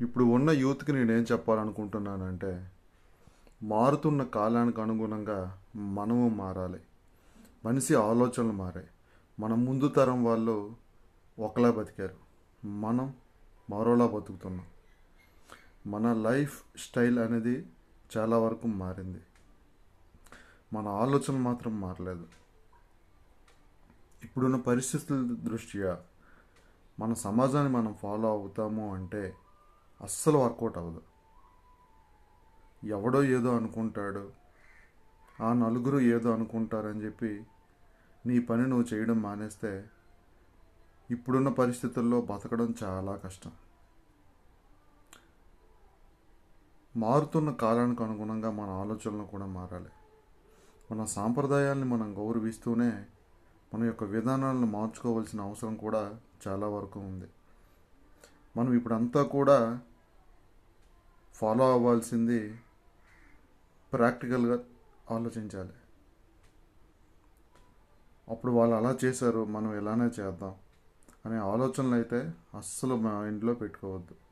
ఇప్పుడు ఉన్న యూత్కి నేనేం చెప్పాలనుకుంటున్నానంటే మారుతున్న కాలానికి అనుగుణంగా మనము మారాలి. మనిషి ఆలోచనలు మారాయి. మన ముందు తరం వాళ్ళు ఒకలా బతికారు. మనం మరోలా బతుకుతున్నాం. మన లైఫ్ స్టైల్ అనేది చాలా వరకు మారింది. మన ఆలోచన మాత్రం మారలేదు. ఇప్పుడున్న పరిస్థితుల దృష్ట్యా మన సమాజాన్ని మనం ఫాలో అవుతాము అంటే అస్సలు వర్కౌట్ అవ్వదు. ఎవడో ఏదో అనుకుంటాడు. ఆ నలుగురు ఏదో అనుకుంటారని చెప్పి నీ పని నువ్వు చేయడం మానేస్తే ఇప్పుడున్న పరిస్థితుల్లో బతకడం చాలా కష్టం. మారుతున్న కాలానికి అనుగుణంగా మన ఆలోచనలు కూడా మారాలి. మన సాంప్రదాయాల్ని మనం గౌరవిస్తూనే మన యొక్క విధానాలను మార్చుకోవాల్సిన అవసరం కూడా చాలా వరకు ఉంది. మనం ఇప్పుడంతా కూడా ఫాలో అవ్వాల్సింది ప్రాక్టికల్గా ఆలోచించాలి. అప్పుడు వాళ్ళు అలా చేశారు మనం ఇలానే చేద్దాం అనే ఆలోచనలు అయితే అస్సలు మా ఇంట్లో పెట్టుకోవద్దు.